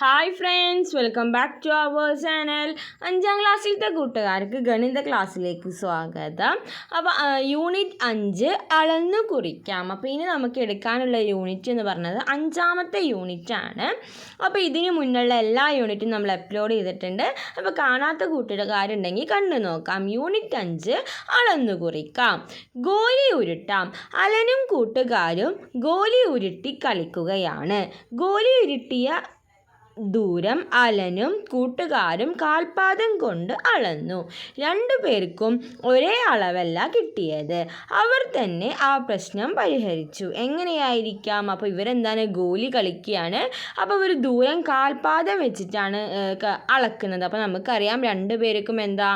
Hi friends welcome back to our channel അഞ്ചാം ക്ലാസ്സിലത്തെ കൂട്ടുകാർക്ക് ഗണിത ക്ലാസ്സിലേക്ക് സ്വാഗതം. അപ്പോൾ യൂണിറ്റ് അഞ്ച് അളന്നു കുറിക്കാം. അപ്പോൾ ഇനി നമുക്ക് എടുക്കാനുള്ള യൂണിറ്റ് എന്ന് പറഞ്ഞത് അഞ്ചാമത്തെ യൂണിറ്റ് ആണ്. അപ്പോൾ ഇതിന് മുന്നുള്ള എല്ലാ യൂണിറ്റും നമ്മൾ അപ്ലോഡ് ചെയ്തിട്ടുണ്ട്. അപ്പോൾ കാണാത്ത കൂട്ടുകാരുണ്ടെങ്കിൽ കണ്ടു നോക്കാം. യൂണിറ്റ് അഞ്ച് അളന്നു കുറിക്കാം. ഗോലി ഉരുട്ടാം. അലനും കൂട്ടുകാരും ഗോലി ഉരുട്ടി കളിക്കുകയാണ്. ഗോലി ഉരുട്ടിയ ദൂരം അലനും കൂട്ടുകാരും കാൽപാദം കൊണ്ട് അളന്നു. രണ്ടുപേർക്കും ഒരേ അളവല്ല കിട്ടിയത്. അവർ തന്നെ ആ പ്രശ്നം പരിഹരിച്ചു. എങ്ങനെയായിരിക്കാം? അപ്പോൾ ഇവരെന്താണ് ഗോലി കളിക്കുകയാണ്. അപ്പോൾ ഇവർ ദൂരം കാൽപാദം വെച്ചിട്ടാണ് അളക്കുന്നത്. അപ്പോൾ നമുക്കറിയാം രണ്ടുപേർക്കും എന്താ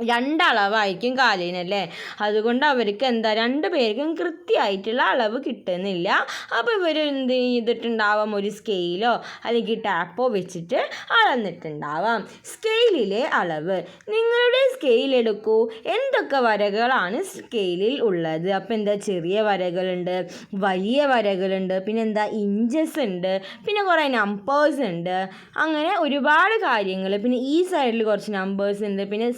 രണ്ടളവായിരിക്കും കാലിനല്ലേ അതുകൊണ്ട് അവർക്ക് എന്താ രണ്ട് പേർക്കും കൃത്യമായിട്ടുള്ള അളവ് കിട്ടുന്നില്ല. അപ്പോൾ ഇവർ എന്ത് ചെയ്തിട്ടുണ്ടാവാം? ഒരു സ്കെയിലോ അല്ലെങ്കിൽ ടാപ്പോ വെച്ചിട്ട് അളന്നിട്ടുണ്ടാവാം. സ്കെയിലിലെ അളവ്. നിങ്ങളുടെ സ്കെയിൽ എടുക്കൂ. എന്തൊക്കെ വരകളാണ് സ്കെയിലിൽ ഉള്ളത്? അപ്പോൾ എന്താ ചെറിയ വരകളുണ്ട് വലിയ വരകളുണ്ട് പിന്നെ എന്താ ഇഞ്ചസ് ഉണ്ട് പിന്നെ കുറേ നമ്പേഴ്സ് ഉണ്ട്. അങ്ങനെ ഒരുപാട് കാര്യങ്ങൾ പിന്നെ ഈ സൈഡിൽ കുറച്ച് നമ്പേഴ്സ് ഉണ്ട്. പിന്നെ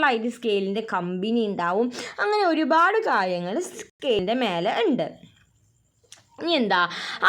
സെന്ററിലായിട്ട് സ്കെയിലിന്റെ കമ്പനി ഉണ്ടാവും അങ്ങനെ ഒരുപാട് കാര്യങ്ങൾ സ്കെയിലിന്റെ മേലെ ഉണ്ട് ഇനി എന്താ?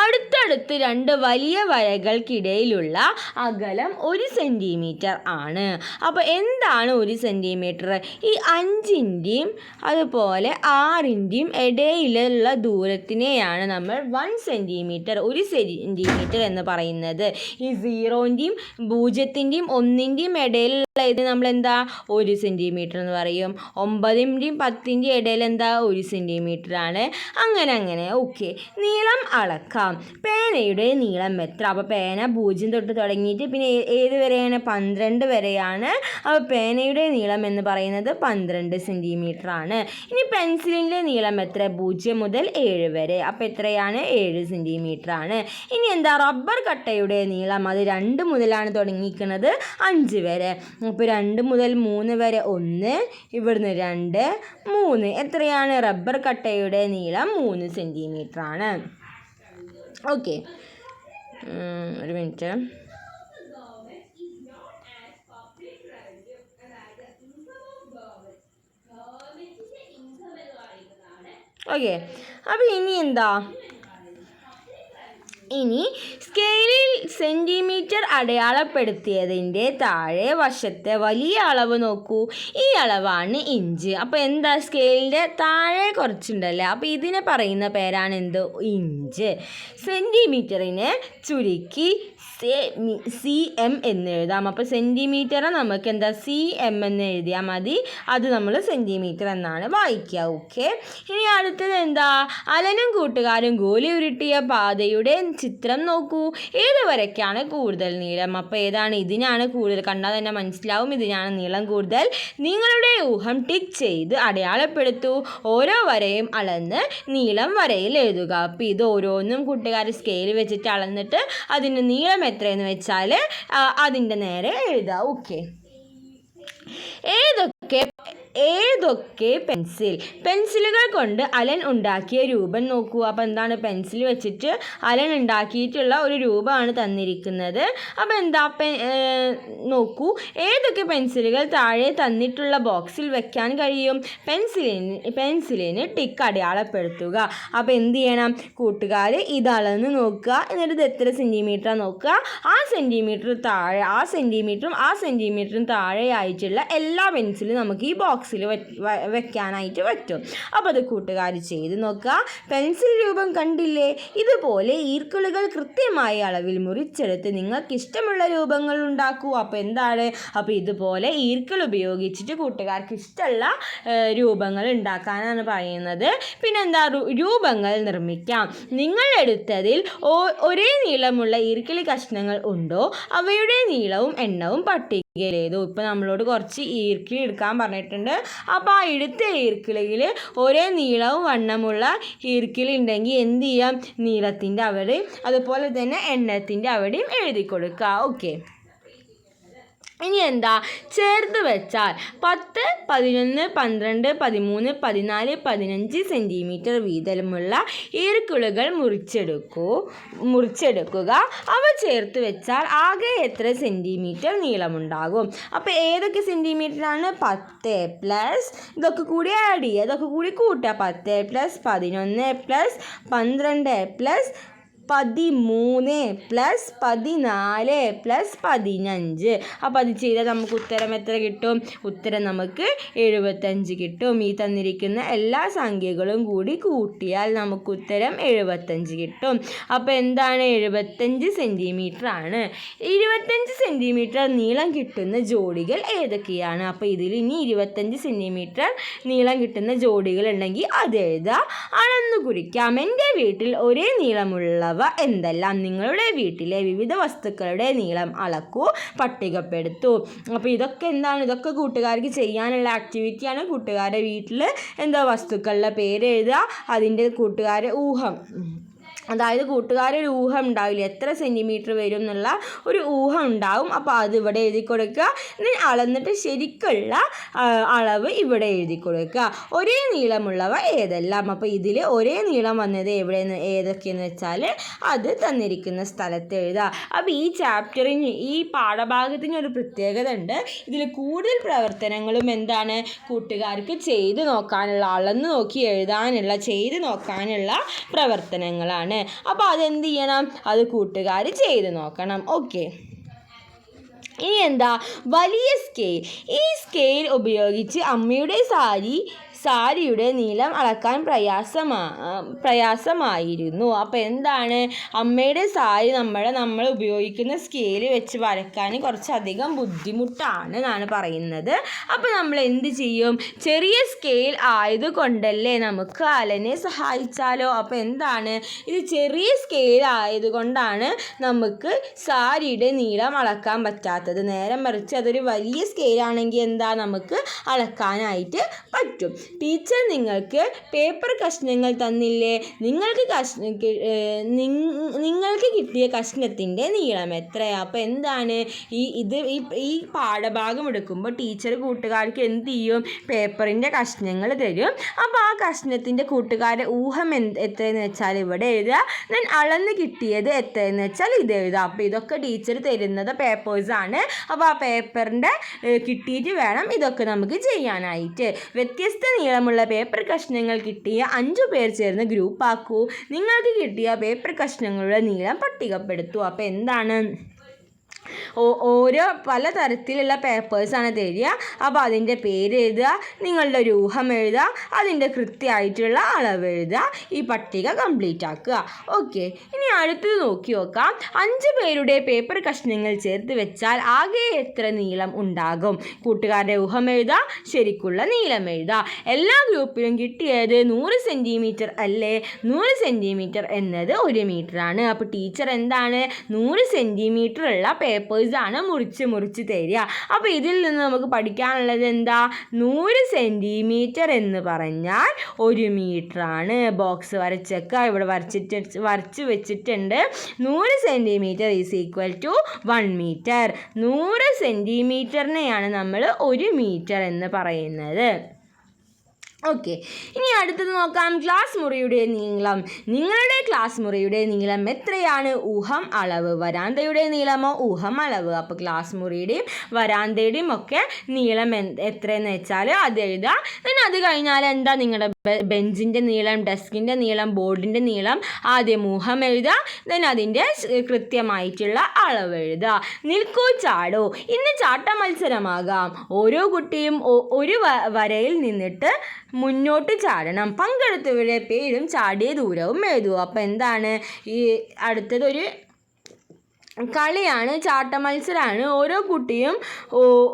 അടുത്തടുത്ത് രണ്ട് വലിയ വരകൾക്കിടയിലുള്ള അകലം ഒരു സെന്റിമീറ്റർ ആണ്. അപ്പോൾ എന്താണ് ഒരു സെന്റിമീറ്റർ ഈ അഞ്ചിന്റെയും അതുപോലെ ആറിന്റെയും ഇടയിലുള്ള ദൂരത്തിനെയാണ് നമ്മൾ വൺ സെന്റിമീറ്റർ ഒരു സെന്റിമീറ്റർ എന്ന് പറയുന്നത്. ഈ സീറോന്റെയും പൂജ്യത്തിന്റെയും ഒന്നിന്റെയും ഇടയിലുള്ള ഇത് നമ്മൾ എന്താ ഒരു സെന്റിമീറ്റർ എന്ന് പറയും. ഒമ്പതിന്റെയും പത്തിന്റെയും ഇടയിൽ എന്താ ഒരു സെന്റിമീറ്റർ ആണ്. അങ്ങനെ അങ്ങനെ. ഓക്കെ നീളം അളക്കാം. പേനയുടെ നീളം എത്ര? അപ്പോൾ പേന പൂജ്യം തൊട്ട് തുടങ്ങിയിട്ട് പിന്നെ ഏത് വരെയാണ്? പന്ത്രണ്ട് വരെയാണ്. അപ്പോൾ പേനയുടെ നീളം എന്ന് പറയുന്നത് പന്ത്രണ്ട് സെന്റിമീറ്റർ ആണ്. ഇനി പെൻസിലിന്റെ നീളം എത്ര? പൂജ്യം മുതൽ ഏഴ് വരെ. അപ്പോൾ എത്രയാണ്? ഏഴ് സെന്റിമീറ്റർ ആണ്. ഇനി എന്താ? റബ്ബർ കട്ടയുടെ നീളം അത് രണ്ട് മുതലാണ് തുടങ്ങിയിരിക്കുന്നത്. അഞ്ച് വരെ. അപ്പോൾ രണ്ട് മുതൽ മൂന്ന് വരെ ഒന്ന് ഇവിടുന്ന് രണ്ട് മൂന്ന്. എത്രയാണ്? റബ്ബർ കട്ടയുടെ നീളം മൂന്ന് സെന്റിമീറ്റർ ആണ് ഓക്കെ ഒരു മിനിറ്റ്. ഓക്കെ. അപ്പോൾ ഇനി എന്താ? ഇനി സ്കെയിലിൽ സെന്റിമീറ്റർ അടയാളപ്പെടുത്തിയതിന്റെ താഴെ വശത്തെ വലിയ അളവ് നോക്കൂ. ഈ അളവാണ് ഇഞ്ച്. അപ്പോൾ എന്താ സ്കെയിലിന്റെ താഴെ കുറച്ചുണ്ടല്ലേ? അപ്പോൾ ഇതിനെ പറയുന്ന പേരാണ് എന്ത്? ഇഞ്ച്. സെന്റിമീറ്ററിനെ ചുരുക്കി സി എം എന്ന് എഴുതാം. അപ്പോൾ സെന്റിമീറ്റർ നമുക്ക് എന്താ? സി എം എന്ന് എഴുതിയാൽ മതി. അത് നമ്മൾ സെന്റിമീറ്റർ എന്നാണ് വായിക്കുക. ഓക്കെ? ഇനി അടുത്തത് എന്താ? അലനും കൂട്ടുകാരും ഗോലി ഉരുട്ടിയ പാതയുടെ ചിത്രം നോക്കൂ. ഏത് വരയ്ക്കാണ് കൂടുതൽ നീളം? അപ്പോൾ ഏതാണ്? ഇതിനാണ് കൂടുതൽ. കണ്ടാൽ തന്നെ മനസ്സിലാവും. ഇതിനാണ് നീളം കൂടുതൽ. നിങ്ങളുടെ ഊഹം ടിക്ക് ചെയ്ത് അടയാളപ്പെടുത്തൂ. ഓരോ വരയും അളന്ന് നീളം വരയിൽ എഴുതുക. അപ്പോൾ ഇത് ഓരോന്നും കൂട്ടുകാർ സ്കെയിൽ വെച്ചിട്ട് അളന്നിട്ട് അതിന്റെ നീളം എത്രയെന്ന് വെച്ചാൽ അതിന്റെ നേരെ എഴുതുക ഓക്കെ ഏതൊക്കെ ഏതൊക്കെ ഏതൊക്കെ പെൻസിൽ? പെൻസിലുകൾ കൊണ്ട് അലൻ ഉണ്ടാക്കിയ രൂപം നോക്കുക അപ്പോൾ എന്താണ്? പെൻസിൽ വെച്ചിട്ട് അലൻ ഉണ്ടാക്കിയിട്ടുള്ള ഒരു രൂപമാണ് തന്നിരിക്കുന്നത്. അപ്പോൾ എന്താ? നോക്കൂ. ഏതൊക്കെ പെൻസിലുകൾ താഴെ തന്നിട്ടുള്ള ബോക്സിൽ വെക്കാൻ കഴിയും? പെൻസിലിന് പെൻസിലിന് ടിക്ക് അടയാളപ്പെടുത്തുക. അപ്പോൾ എന്ത് ചെയ്യണം? കൂട്ടുകാർ ഇത് അളന്ന് നോക്കുക. എന്നിട്ട് ഇത് എത്ര സെന്റിമീറ്റർ നോക്കുക? ആ സെന്റിമീറ്റർ താഴെ ആ സെന്റിമീറ്ററും ആ സെന്റിമീറ്ററും താഴെ ആയിട്ടുള്ള എല്ലാ പെൻസിലും നമുക്ക് ഈ ബോക്സിൽ വെക്കാനായിട്ട് പറ്റും. അപ്പോൾ അത് കൂട്ടുകാർ ചെയ്ത് നോക്കുക പെൻസിൽ രൂപം കണ്ടില്ലേ? ഇതുപോലെ ഈർക്കിളുകൾ കൃത്യമായ അളവിൽ മുറിച്ചെടുത്ത് നിങ്ങൾക്ക് ഇഷ്ടമുള്ള രൂപങ്ങൾ ഉണ്ടാക്കൂ. അപ്പോൾ എന്താണ്? അപ്പോൾ ഇതുപോലെ ഈർക്കിൾ ഉപയോഗിച്ചിട്ട് കൂട്ടുകാർക്ക് ഇഷ്ടമുള്ള രൂപങ്ങൾ ഉണ്ടാക്കാനാണ് പറയുന്നത്. പിന്നെന്താ? രൂപങ്ങൾ നിർമ്മിക്കാം. നിങ്ങൾ എടുത്തതിൽ ഒരേ നീളമുള്ള ഈർക്കിളി കഷ്ണങ്ങൾ ഉണ്ടോ? അവയുടെ നീളവും എണ്ണവും പട്ടികയിൽ എഴുതൂ ഇപ്പം നമ്മളോട് കുറച്ച് ഈർക്കിൽ എടുക്കാൻ പറഞ്ഞിട്ടുണ്ട്. അപ്പോൾ ആ എടുത്ത ഈർക്കിളിയിൽ ഒരേ നീളവും വണ്ണമുള്ള ഈർക്കിളി ഉണ്ടെങ്കിൽ എന്ത് ചെയ്യാം? നീളത്തിന്റെ അവിടെയും അതുപോലെ തന്നെ എണ്ണത്തിന്റെ അവിടെയും എഴുതി കൊടുക്കുക ഓക്കെ ഇനി എന്താ? ചേർത്ത് വെച്ചാൽ പത്ത് പതിനൊന്ന് പന്ത്രണ്ട് പതിമൂന്ന് പതിനാല് പതിനഞ്ച് സെന്റിമീറ്റർ വീതമുള്ള ഈർക്കിളുകൾ മുറിച്ചെടുക്കൂ. മുറിച്ചെടുക്കുക. അവ ചേർത്ത് വെച്ചാൽ ആകെ എത്ര സെന്റിമീറ്റർ നീളമുണ്ടാകും? അപ്പോൾ ഏതൊക്കെ സെന്റിമീറ്ററാണ് പത്ത് പ്ലസ് ഇതൊക്കെ കൂടി ആഡ് ചെയ്യുക. ഇതൊക്കെ കൂടി കൂട്ടുക പത്ത് പ്ലസ് പതിനൊന്ന് പ്ലസ് പന്ത്രണ്ട് പ്ലസ് പതിമൂന്ന് പ്ലസ് പതിനാല് പ്ലസ് പതിനഞ്ച്. അപ്പോൾ അത് ചെയ്താൽ നമുക്ക് ഉത്തരം എത്ര കിട്ടും? ഉത്തരം നമുക്ക് എഴുപത്തഞ്ച് കിട്ടും. ഈ തന്നിരിക്കുന്ന എല്ലാ സംഖ്യകളും കൂടി കൂട്ടിയാൽ നമുക്ക് ഉത്തരം എഴുപത്തഞ്ച് കിട്ടും. അപ്പോൾ എന്താണ് എഴുപത്തഞ്ച് സെന്റിമീറ്റർ ആണ്. ഇരുപത്തഞ്ച് സെന്റിമീറ്റർ നീളം കിട്ടുന്ന ജോഡികൾ ഏതൊക്കെയാണ്? അപ്പോൾ ഇതിൽ ഇനി ഇരുപത്തഞ്ച് സെന്റിമീറ്റർ നീളം കിട്ടുന്ന ജോഡികൾ ഉണ്ടെങ്കിൽ അത് അളന്നു കുറിക്കാം എന്റെ വീട്ടിൽ ഒരേ നീളമുള്ളവ എന്തെല്ലാം നിങ്ങളുടെ വീട്ടിലെ വിവിധ വസ്തുക്കളുടെ നീളം അളക്കൂ പട്ടികപ്പെടുത്തു. അപ്പോൾ ഇതൊക്കെ എന്താണ്? ഇതൊക്കെ കൂട്ടുകാർക്ക് ചെയ്യാനുള്ള ആക്ടിവിറ്റിയാണ് കൂട്ടുകാരുടെ വീട്ടിൽ എന്താ വസ്തുക്കളുടെ പേര് എഴുതുക അതിന്റെ കൂട്ടുകാരെ ഊഹം. അതായത് കൂട്ടുകാർ ഒരു ഊഹം ഉണ്ടാവില്ല? എത്ര സെന്റിമീറ്റർ വരും എന്നുള്ള ഒരു ഊഹം ഉണ്ടാവും. അപ്പോൾ അത് ഇവിടെ എഴുതി കൊടുക്കുക. എന്നിട്ട് അളന്നിട്ട് ശരിക്കുള്ള അളവ് ഇവിടെ എഴുതി കൊടുക്കുക. ഒരേ നീളമുള്ളവ ഏതെല്ലാം? അപ്പോൾ ഇതിൽ ഒരേ നീളം വന്നത് എവിടെയെന്ന് ഏതൊക്കെയെന്ന് വെച്ചാൽ അത് തന്നിരിക്കുന്ന സ്ഥലത്ത് എഴുതുക. അപ്പോൾ ഈ ചാപ്റ്ററിന് ഈ പാഠഭാഗത്തിന് ഒരു പ്രത്യേകത ഉണ്ട്. ഇതിൽ കൂടുതൽ പ്രവർത്തനങ്ങളും എന്താണ്? കൂട്ടുകാർക്ക് ചെയ്ത് നോക്കാനുള്ള അളന്ന് നോക്കി എഴുതാനുള്ള ചെയ്ത് നോക്കാനുള്ള പ്രവർത്തനങ്ങളാണ്. അപ്പോൾ അതെന്ത് ചെയ്യണം? അത് കൂട്ടുകാർ ചെയ്ത് നോക്കണം. ഓക്കെ ഇനി എന്താ? വലിയ സ്കെയിൽ ഈ സ്കെയിൽ ഉപയോഗിച്ച് അമ്മയുടെ സാരി സാരിയുടെ നീളം അളക്കാൻ പ്രയാസമാ പ്രയാസമായിരുന്നു. അപ്പോൾ എന്താണ്? അമ്മയുടെ സാരി നമ്മൾ നമ്മൾ ഉപയോഗിക്കുന്ന സ്കെയിൽ വെച്ച് വരയ്ക്കാൻ കുറച്ചധികം ബുദ്ധിമുട്ടാണ് എന്നാണ് പറയുന്നത്. അപ്പോൾ നമ്മൾ എന്ത് ചെയ്യും? ചെറിയ സ്കെയിൽ ആയതുകൊണ്ടല്ലേ നമുക്ക് അലനെ സഹായിച്ചാലോ? അപ്പോൾ എന്താണ്? ഇത് ചെറിയ സ്കെയിൽ ആയതുകൊണ്ടാണ് നമുക്ക് സാരിയുടെ നീളം അളക്കാൻ പറ്റാത്തത്. നേരെ മറിച്ച് അതൊരു വലിയ സ്കെയിലാണെങ്കിൽ എന്താ? നമുക്ക് അളക്കാനായിട്ട് പറ്റും. ടീച്ചർ നിങ്ങൾക്ക് പേപ്പർ കഷ്ണങ്ങൾ തന്നില്ലേ? നിങ്ങൾക്ക് കഷ്ണ നിങ്ങൾക്ക് കിട്ടിയ കഷ്ണത്തിന്റെ നീളം എത്രയാണ് അപ്പോൾ എന്താണ്? ഈ ഇത് ഈ ഈ പാഠഭാഗം എടുക്കുമ്പോൾ ടീച്ചർ കൂട്ടുകാർക്ക് എന്ത് ചെയ്യും? പേപ്പറിന്റെ കഷ്ണങ്ങൾ തരും. അപ്പോൾ ആ കഷ്ണത്തിന്റെ കൂട്ടുകാരുടെ ഊഹം എന്ത് എത്രയെന്ന് വെച്ചാൽ ഇവിടെ എഴുതുക. ഞാൻ അളന്ന് കിട്ടിയത് എത്രയെന്ന് വെച്ചാൽ ഇത് എഴുതുക. അപ്പോൾ ഇതൊക്കെ ടീച്ചർ തരുന്നത് പേപ്പേഴ്സാണ് അപ്പോൾ ആ പേപ്പറിന്റെ കിട്ടിയിട്ട് വേണം ഇതൊക്കെ നമുക്ക് ചെയ്യാനായിട്ട്. വ്യത്യസ്ത നീളമുള്ള പേപ്പർ കഷ്ണങ്ങൾ കിട്ടിയ അഞ്ചു പേർ ചേർന്ന് ഗ്രൂപ്പാക്കൂ നിങ്ങൾക്ക് കിട്ടിയ പേപ്പർ കഷ്ണങ്ങളുടെ നീളം പട്ടികപ്പെടുത്തൂ. അപ്പോൾ എന്താണ്? ഓരോ പല തരത്തിലുള്ള പേപ്പേഴ്സാണ് തരിക അപ്പോൾ അതിന്റെ പേര് എഴുതുക നിങ്ങളുടെ രൂഹം എഴുതുക അതിന്റെ കൃത്യമായിട്ടുള്ള അളവ് എഴുതുക ഈ പട്ടിക കംപ്ലീറ്റ് ആക്കുക. ഓക്കെ ഇനി അടുത്തത് നോക്കി നോക്കാം. അഞ്ച് പേരുടെ പേപ്പർ കഷ്ണങ്ങൾ ചേർത്ത് വെച്ചാൽ ആകെ എത്ര നീളം ഉണ്ടാകും? കൂട്ടുകാരുടെ ഊഹം എഴുതുക ശരിക്കുള്ള നീളം എഴുതുക. എല്ലാ ഗ്രൂപ്പിലും കിട്ടിയത് നൂറ് സെന്റിമീറ്റർ അല്ലേ? നൂറ് സെന്റിമീറ്റർ എന്നത് ഒരു മീറ്ററാണ് അപ്പോൾ ടീച്ചർ എന്താണ്? നൂറ് സെന്റിമീറ്റർ ഉള്ള പേപ്പേഴ്സാണ് മുറിച്ച് മുറിച്ച് തരിക. അപ്പോൾ ഇതിൽ നിന്ന് നമുക്ക് പഠിക്കാനുള്ളത് എന്താ? നൂറ് സെന്റിമീറ്റർ എന്ന് പറഞ്ഞാൽ ഒരു മീറ്ററാണ് ബോക്സ് വരച്ചൊക്കെ. ഇവിടെ വരച്ചിട്ട് വരച്ച് വെച്ചിട്ടുണ്ട്. നൂറ് centimetre is equal to one metre നൂറ് സെന്റിമീറ്ററിനെയാണ് നമ്മൾ ഒരു മീറ്റർ എന്ന് പറയുന്നത്. ഓക്കെ. ഇനി അടുത്തത് നോക്കാം. ക്ലാസ് മുറിയുടെ നീളം. നിങ്ങളുടെ ക്ലാസ് മുറിയുടെ നീളം എത്രയാണ്? ഊഹം അളവ്. വരാന്തയുടെ നീളമോ? ഊഹം അളവ്. അപ്പോൾ ക്ലാസ് മുറിയുടെയും വരാന്തയുടെയും ഒക്കെ നീളം എത്രയെന്ന് വെച്ചാൽ അത് എഴുതുക. പിന്നെ അത് കഴിഞ്ഞാൽ എന്താ നിങ്ങളുടെ ബെഞ്ചിന്റെ നീളം ഡെസ്കിന്റെ നീളം ബോർഡിന്റെ നീളം ആദ്യം ഊഹം എഴുതുക ദെൻ അതിന്റെ കൃത്യമായിട്ടുള്ള അളവ് എഴുതുക. നിൽക്കൂ ചാടോ. ഇന്ന് ചാട്ട മത്സരമാകാം. ഓരോ കുട്ടിയും ഒരു വരയിൽ നിന്നിട്ട് മുന്നോട്ട് ചാടണം. പങ്കെടുത്തവരുടെ പേരും ചാടിയ ദൂരവും എഴുതുക. അപ്പോൾ എന്താണ്? ഈ അടുത്തതൊരു കളിയാണ് ചാട്ട മത്സരമാണ്. ഓരോ കുട്ടിയും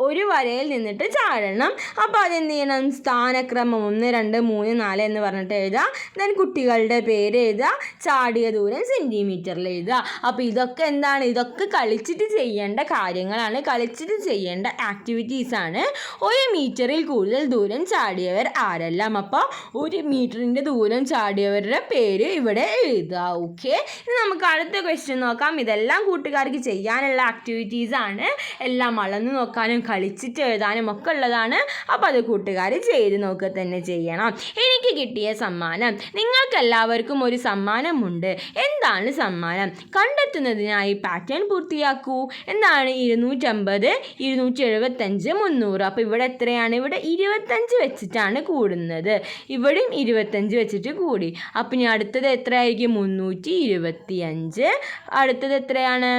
ഒരു വരയിൽ നിന്നിട്ട് ചാടണം. അപ്പോൾ അതെന്ത് ചെയ്യണം? സ്ഥാനക്രമം ഒന്ന് രണ്ട് മൂന്ന് നാല് എന്ന് പറഞ്ഞിട്ട് എഴുതുക. ദെൻ കുട്ടികളുടെ പേര് എഴുതുക. ചാടിയ ദൂരം സെന്റിമീറ്ററിൽ എഴുതുക. അപ്പോൾ ഇതൊക്കെ എന്താണ്? ഇതൊക്കെ കളിച്ചിട്ട് ചെയ്യേണ്ട കാര്യങ്ങളാണ്. കളിച്ചിട്ട് ചെയ്യേണ്ട ആക്ടിവിറ്റീസാണ് ഒരു മീറ്ററിൽ കൂടുതൽ ദൂരം ചാടിയവർ ആരെല്ലാം? അപ്പോൾ ഒരു മീറ്ററിന്റെ ദൂരം ചാടിയവരുടെ പേര് ഇവിടെ എഴുതുക. ഓക്കെ നമുക്ക് അടുത്ത ക്വസ്റ്റ്യൻ നോക്കാം. ഇതെല്ലാം കൂട്ടുകാർ കൂട്ടുകാർക്ക് ചെയ്യാനുള്ള ആക്ടിവിറ്റീസാണ് എല്ലാം അളന്ന് നോക്കാനും കളിച്ചിട്ട് എഴുതാനും ഒക്കെ ഉള്ളതാണ്. അപ്പോൾ അത് കൂട്ടുകാർ ചെയ്ത് നോക്കുക തന്നെ ചെയ്യണം. എനിക്ക് കിട്ടിയ സമ്മാനം. നിങ്ങൾക്കെല്ലാവർക്കും ഒരു സമ്മാനമുണ്ട്. എന്താണ് സമ്മാനം? കണ്ടെത്തുന്നതിനായി പാറ്റേൺ പൂർത്തിയാക്കൂ. എന്താണ്? ഇരുന്നൂറ്റമ്പത് ഇരുന്നൂറ്റി എഴുപത്തഞ്ച് മുന്നൂറ്. അപ്പോൾ ഇവിടെ എത്രയാണ്? ഇവിടെ ഇരുപത്തഞ്ച് വെച്ചിട്ടാണ് കൂടുന്നത്. ഇവിടെയും ഇരുപത്തഞ്ച് വെച്ചിട്ട് കൂടി. അപ്പം ഇനി അടുത്തത് എത്രയായിരിക്കും? മുന്നൂറ്റി ഇരുപത്തി അഞ്ച് അടുത്തത് എത്രയാണ്?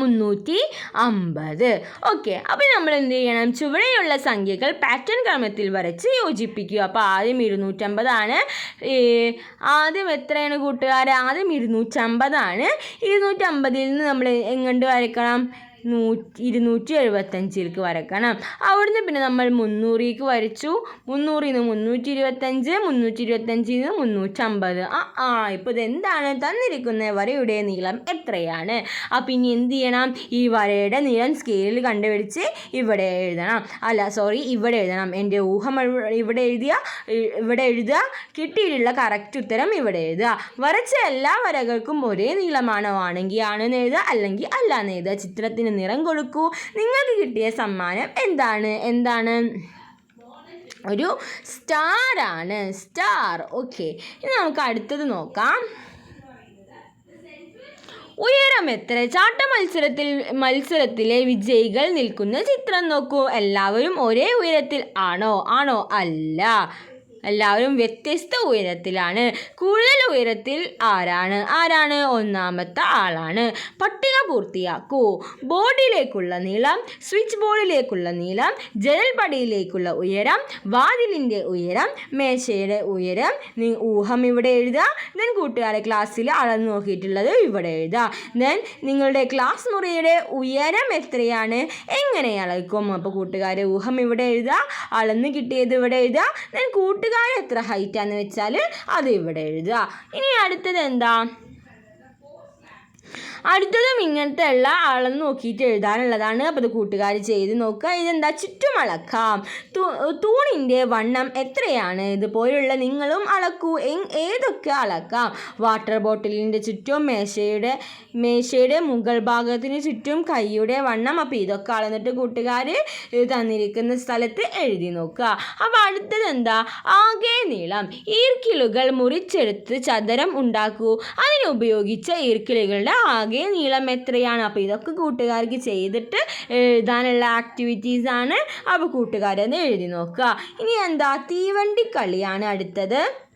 മുന്നൂറ്റി അമ്പത്. ഓക്കെ അപ്പോൾ നമ്മൾ എന്ത് ചെയ്യണം? ചുവടെയുള്ള സംഖ്യകൾ പാറ്റേൺ ക്രമത്തിൽ വരച്ച് യോജിപ്പിക്കുക. അപ്പോൾ ആദ്യം ഇരുന്നൂറ്റമ്പതാണ്. ആദ്യം എത്രയാണ് കൂട്ടുകാർ ആദ്യം ഇരുന്നൂറ്റമ്പതാണ്. ഇരുന്നൂറ്റമ്പതിൽ നിന്ന് നമ്മൾ എങ്ങോട്ട് വരയ്ക്കണം? നൂറ്റി ഇരുന്നൂറ്റി എഴുപത്തഞ്ചിലേക്ക് വരക്കണം. അവിടുന്ന് പിന്നെ നമ്മൾ മുന്നൂറിലേക്ക് വരച്ചു. മുന്നൂറിൽ നിന്ന് മുന്നൂറ്റി ഇരുപത്തഞ്ച് മുന്നൂറ്റി ഇരുപത്തഞ്ചിൽ നിന്ന് മുന്നൂറ്റമ്പത്. ആ ആ ഇപ്പോൾ ഇതെന്താണ്? തന്നിരിക്കുന്ന വരയുടെ നീളം എത്രയാണ്? അപ്പം ഇനി എന്ത് ചെയ്യണം? ഈ വരയുടെ നീളം സ്കെയിലിൽ കണ്ടുപിടിച്ച് ഇവിടെ എഴുതണം. അല്ല സോറി ഇവിടെ എഴുതണം. എന്റെ ഊഹം ഇവിടെ എഴുതിയ ഇവിടെ എഴുതുക. കിട്ടിയിട്ടുള്ള കറക്റ്റ് ഉത്തരം ഇവിടെ എഴുതുക. വരച്ച എല്ലാ വരകൾക്കും ഒരേ നീളമാണോ. ആണെങ്കിൽ ആണെന്ന് എഴുതുക. അല്ലെങ്കിൽ അല്ല എന്ന് എഴുതുക. ചിത്രത്തിന് നിറം കൊടുക്കൂ. നിങ്ങൾക്ക് കിട്ടിയ സമ്മാനം എന്താണ്? എന്താണ്? ഒരു സ്റ്റാറാണ് സ്റ്റാർ ഓക്കെ ഇനി നമുക്ക് അടുത്തത് നോക്കാം. ഉയരം എത്ര? ചാട്ട മത്സരത്തിൽ മത്സരത്തിലെ വിജയികൾ നിൽക്കുന്ന ചിത്രം നോക്കൂ. എല്ലാവരും ഒരേ ഉയരത്തിൽ ആണോ? ആണോ? അല്ല. എല്ലാവരും വ്യത്യസ്ത ഉയരത്തിലാണ്. കൂടുതൽ ഉയരത്തിൽ ആരാണ്? ആരാണ്? ഒന്നാമത്തെ ആളാണ്. പട്ടിക പൂർത്തിയാക്കൂ. ബോർഡിലേക്കുള്ള നീളം സ്വിച്ച് ബോർഡിലേക്കുള്ള നീളം ജനൽപടിയിലേക്കുള്ള ഉയരം വാതിലിന്റെ ഉയരം മേശയുടെ ഉയരം. നീ ഊഹം ഇവിടെ എഴുതുക. ദെൻ കൂട്ടുകാരെ ക്ലാസ്സിൽ അളന്ന് നോക്കിയിട്ടുള്ളത് ഇവിടെ എഴുതുക. ദെൻ നിങ്ങളുടെ ക്ലാസ് മുറിയുടെ ഉയരം എത്രയാണ്? എങ്ങനെ അളക്കും? അപ്പോൾ കൂട്ടുകാരെ ഊഹം ഇവിടെ എഴുതുക. അളന്ന് കിട്ടിയത് ഇവിടെ എഴുതുക. ദെൻ കൂട്ടുകാർ എത്ര ഹൈറ്റാന്ന് വെച്ചാൽ അത് ഇവിടെ എഴുതുക. ഇനി അടുത്തത് എന്താ? അടുത്തതും ഇങ്ങനത്തെ ഉള്ള അളന്ന് നോക്കിയിട്ട് എഴുതാനുള്ളതാണ്. അപ്പോൾ അത് കൂട്ടുകാർ ചെയ്ത് നോക്കുക. ഇതെന്താ? ചുറ്റും അളക്കാം തൂണിന്റെ വണ്ണം എത്രയാണ്? ഇതുപോലുള്ള നിങ്ങളും അളക്കൂ. ഏതൊക്കെ അളക്കാം? വാട്ടർ ബോട്ടിലിന്റെ ചുറ്റും മേശയുടെ മേശയുടെ മുകൾ ഭാഗത്തിന് ചുറ്റും കൈയുടെ വണ്ണം. അപ്പോൾ ഇതൊക്കെ അളന്നിട്ട് കൂട്ടുകാർ തന്നിരിക്കുന്ന സ്ഥലത്ത് എഴുതി നോക്കുക. അപ്പോൾ അടുത്തത് എന്താ? ആകെ നീളം. ഈർക്കിലുകൾ മുറിച്ചെടുത്ത് ചതുരം ഉണ്ടാക്കൂ. അതിന് ഉപയോഗിച്ച ഈർക്കിലുകളുടെ ആകെ നീളം എത്രയാണ്? അപ്പോൾ ഇതൊക്കെ കൂട്ടുകാർക്ക് ചെയ്തിട്ട് എഴുതാനുള്ള ആക്ടിവിറ്റീസ് ആണ്. അപ്പോൾ കൂട്ടുകാരെന്ന് എഴുതി നോക്കുക. ഇനി എന്താ? തീവണ്ടി കളിയാണ് അടുത്തത്.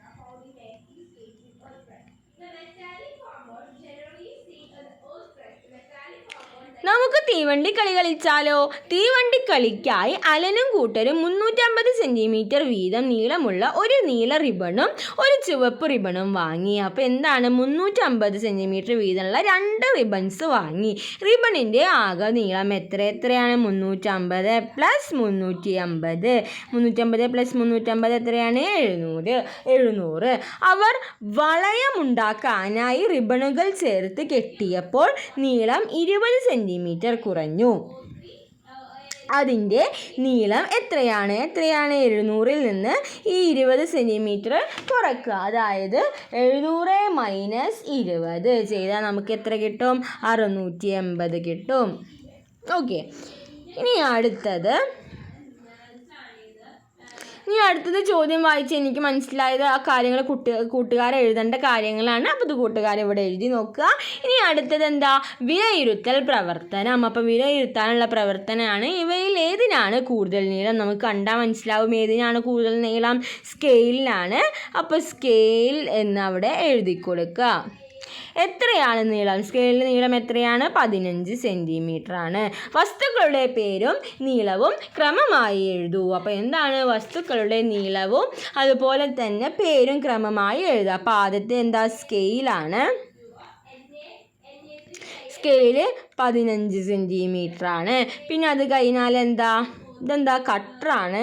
നമുക്ക് തീവണ്ടി കളി കളിച്ചാലോ? തീവണ്ടി കളിക്കായി അലനും കൂട്ടരും മുന്നൂറ്റമ്പത് സെന്റിമീറ്റർ വീതം നീളമുള്ള ഒരു നീല റിബണും ഒരു ചുവപ്പ് റിബണും വാങ്ങി. അപ്പോൾ എന്താണ്? മുന്നൂറ്റമ്പത് സെന്റിമീറ്റർ വീതമുള്ള രണ്ട് റിബൺസ് വാങ്ങി. റിബണിന്റെ ആകെ നീളം എത്ര? എത്രയാണ്? മുന്നൂറ്റമ്പത് പ്ലസ് മുന്നൂറ്റി അമ്പത് മുന്നൂറ്റമ്പത് പ്ലസ് മുന്നൂറ്റമ്പത് എത്രയാണ്? എഴുന്നൂറ്. എഴുന്നൂറ്. അവർ വളയമുണ്ടാക്കാനായി റിബണുകൾ ചേർത്ത് കെട്ടിയപ്പോൾ നീളം ഇരുപത് സെന്റിമീറ്റർ കുറഞ്ഞു. അതിന്റെ നീളം എത്രയാണ്? എത്രയാണ്? എഴുന്നൂറിൽ നിന്ന് ഈ ഇരുപത് സെന്റിമീറ്റർ കുറക്കുക. അതായത് എഴുന്നൂറ് മൈനസ് ഇരുപത്. ചെയ്താൽ നമുക്ക് എത്ര കിട്ടും? അറുന്നൂറ്റി എൺപത് കിട്ടും. ഓക്കെ. ഇനി അടുത്തത് ഇനി അടുത്തത് ചോദ്യം വായിച്ച് എനിക്ക് മനസ്സിലായത് ആ കാര്യങ്ങൾ കുട്ടി കൂട്ടുകാർ എഴുതേണ്ട കാര്യങ്ങളാണ്. അപ്പോൾ ഇത് കൂട്ടുകാർ ഇവിടെ എഴുതി നോക്കുക. ഇനി അടുത്തത് എന്താ? വിലയിരുത്തൽ പ്രവർത്തനം. അപ്പോൾ വിലയിരുത്താനുള്ള പ്രവർത്തനമാണ് ഇവയിൽ ഏതിനാണ് കൂടുതൽ നീളം? നമുക്ക് കണ്ടാൽ മനസ്സിലാവും ഏതിനാണ് കൂടുതൽ നീളം? സ്കെയിലിനാണ്. അപ്പോൾ സ്കെയിൽ എന്നവിടെ എഴുതി കൊടുക്കുക. എത്രയാണ് നീളം? സ്കെയിലിൽ നീളം എത്രയാണ്? പതിനഞ്ച് സെന്റിമീറ്റർ ആണ് വസ്തുക്കളുടെ പേരും നീളവും ക്രമമായി എഴുതൂ. അപ്പോൾ എന്താണ് വസ്തുക്കളുടെ നീളവും അതുപോലെ തന്നെ പേരും ക്രമമായി എഴുതുക. അപ്പോൾ ആദ്യത്തെ എന്താ? സ്കെയിലാണ്. സ്കെയിൽ പതിനഞ്ച് സെന്റിമീറ്റർ ആണ് പിന്നെ അത് കഴിഞ്ഞാൽ എന്താ? ഇതെന്താ? കട്ടറാണ്.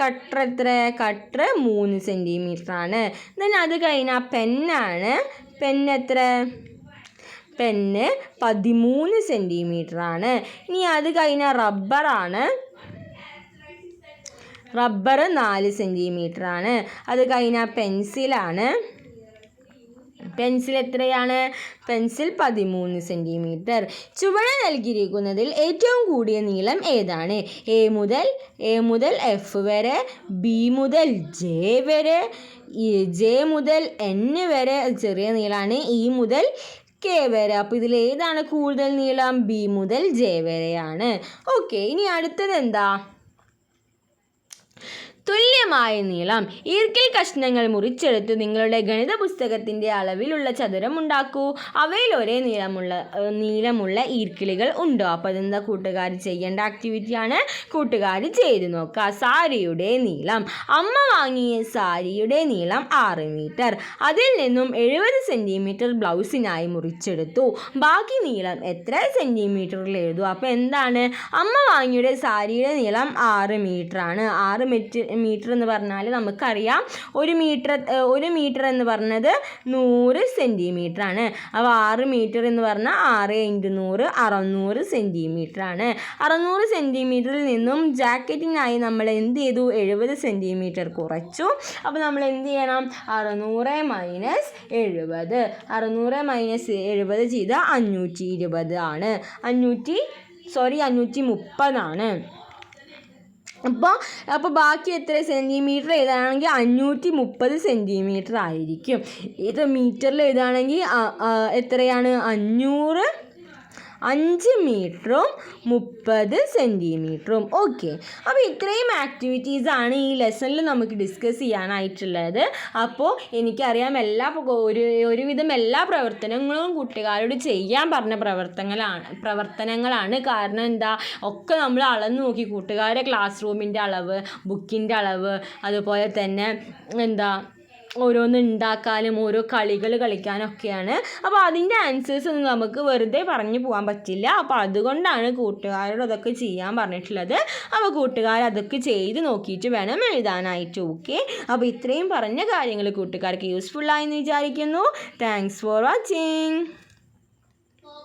കട്ടർ എത്ര കട്ടർ മൂന്ന് സെന്റിമീറ്റർ ആണ് ദെൻ അത് കഴിഞ്ഞാൽ പെന്നാണ്. പെന്ന് എത്ര? പെന്ന് പതിമൂന്ന് സെന്റിമീറ്റർ ആണ് ഇനി അത് കഴിഞ്ഞ റബ്ബറാണ്. റബ്ബർ നാല് സെന്റിമീറ്റർ ആണ് അത് കഴിഞ്ഞാൽ പെൻസിലാണ്. പെൻസിൽ എത്രയാണ്? പെൻസിൽ പതിമൂന്ന് സെന്റിമീറ്റർ ചുവടെ നൽകിയിരിക്കുന്നതിൽ ഏറ്റവും കൂടിയ നീളം ഏതാണ്? എ മുതൽ എ മുതൽ എഫ് വരെ ബി മുതൽ ജെ വരെ ജെ മുതൽ എൻ വരെ ചെറിയ നീളമാണ് ഇ മുതൽ കെ വരെ. അപ്പോൾ ഇതിൽ ഏതാണ് കൂടുതൽ നീളം? ബി മുതൽ ജെ വരെയാണ്. ഓക്കെ ഇനി അടുത്തത് എന്താ? തുല്യമായ നീളം. ഈർക്കിൽ കഷ്ണങ്ങൾ മുറിച്ചെടുത്ത് നിങ്ങളുടെ ഗണിത പുസ്തകത്തിന്റെ അളവിലുള്ള ചതുരം ഉണ്ടാക്കൂ. അവയിൽ ഒരേ നീളമുള്ള നീളമുള്ള ഈർക്കിളികൾ ഉണ്ടോ? അപ്പോൾ അതെന്താ കൂട്ടുകാർ ചെയ്യേണ്ട ആക്ടിവിറ്റിയാണ് കൂട്ടുകാർ ചെയ്തു നോക്കുക. സാരിയുടെ നീളം. അമ്മ വാങ്ങിയ സാരിയുടെ നീളം ആറ് മീറ്റർ. അതിൽ നിന്നും എഴുപത് സെന്റിമീറ്റർ ബ്ലൗസിനായി മുറിച്ചെടുത്തു. ബാക്കി നീളം എത്ര സെന്റിമീറ്ററിൽ എഴുതും? അപ്പോൾ എന്താണ്? അമ്മ വാങ്ങിയുടെ സാരിയുടെ നീളം ആറ് മീറ്ററാണ്. ആറ് മീറ്റർ മീറ്റർ എന്ന് പറഞ്ഞാൽ നമുക്കറിയാം. ഒരു മീറ്റർ ഒരു മീറ്റർ എന്ന് പറഞ്ഞത് നൂറ് സെന്റിമീറ്റർ ആണ്. അപ്പോൾ ആറ് മീറ്റർ എന്ന് പറഞ്ഞാൽ ആറ് ഇന്റു നൂറ് അറുന്നൂറ് സെന്റിമീറ്റർ ആണ്. അറുന്നൂറ് സെന്റിമീറ്ററിൽ നിന്നും ജാക്കറ്റിനായി നമ്മൾ എന്ത് ചെയ്തു? എഴുപത് സെന്റിമീറ്റർ കുറച്ചു. അപ്പോൾ നമ്മൾ എന്ത് ചെയ്യണം? അറുന്നൂറ് മൈനസ് എഴുപത്. അറുന്നൂറ് മൈനസ് എഴുപത് ചെയ്താൽ അഞ്ഞൂറ്റി ഇരുപത് ആണ്. അഞ്ഞൂറ്റി സോറി അഞ്ഞൂറ്റി മുപ്പതാണ്. അപ്പോൾ അപ്പോൾ ബാക്കി എത്ര സെന്റിമീറ്റർ എഴുതാണെങ്കിൽ അഞ്ഞൂറ്റി മുപ്പത് സെന്റിമീറ്റർ ആയിരിക്കും. ഇത് മീറ്ററിൽ എഴുതുകയാണെങ്കിൽ എത്രയാണ്? അഞ്ഞൂറ് അഞ്ച് മീറ്ററും മുപ്പത് സെന്റിമീറ്ററും ഓക്കെ. അപ്പോൾ ഇത്രയും ആക്ടിവിറ്റീസ് ആണ് ഈ ലെസണിൽ നമുക്ക് ഡിസ്കസ് ചെയ്യാനായിട്ടുള്ളത്. അപ്പോൾ എനിക്കറിയാം എല്ലാ ഒരു ഒരുവിധം എല്ലാ പ്രവർത്തനങ്ങളും കുട്ടികാരോട് ചെയ്യാൻ പറഞ്ഞ പ്രവർത്തനങ്ങളാണ് പ്രവർത്തനങ്ങളാണ്. കാരണം എന്താ? ഒക്കെ നമ്മൾ അളന്ന് നോക്കി. കൂട്ടുകാരെ ക്ലാസ് റൂമിന്റെ അളവ് ബുക്കിന്റെ അളവ് അതുപോലെ തന്നെ എന്താ ഓരോന്ന് ഉണ്ടാക്കാനും ഓരോ കളികൾ കളിക്കാനൊക്കെയാണ്. അപ്പോൾ അതിന്റെ ആൻസേഴ്സ് ഒന്നും നമുക്ക് വെറുതെ പറഞ്ഞു പോകാൻ പറ്റില്ല. അപ്പോൾ അതുകൊണ്ടാണ് കൂട്ടുകാരോട് അതൊക്കെ ചെയ്യാൻ പറഞ്ഞിട്ടുള്ളത്. അപ്പോൾ കൂട്ടുകാർ അതൊക്കെ ചെയ്ത് നോക്കിയിട്ട് വേണം എഴുതാനായിട്ട്. ഓക്കെ അപ്പോൾ ഇത്രയും പറഞ്ഞ കാര്യങ്ങൾ കൂട്ടുകാർക്ക് യൂസ്ഫുള്ളായെന്ന് വിചാരിക്കുന്നു. Thanks for watching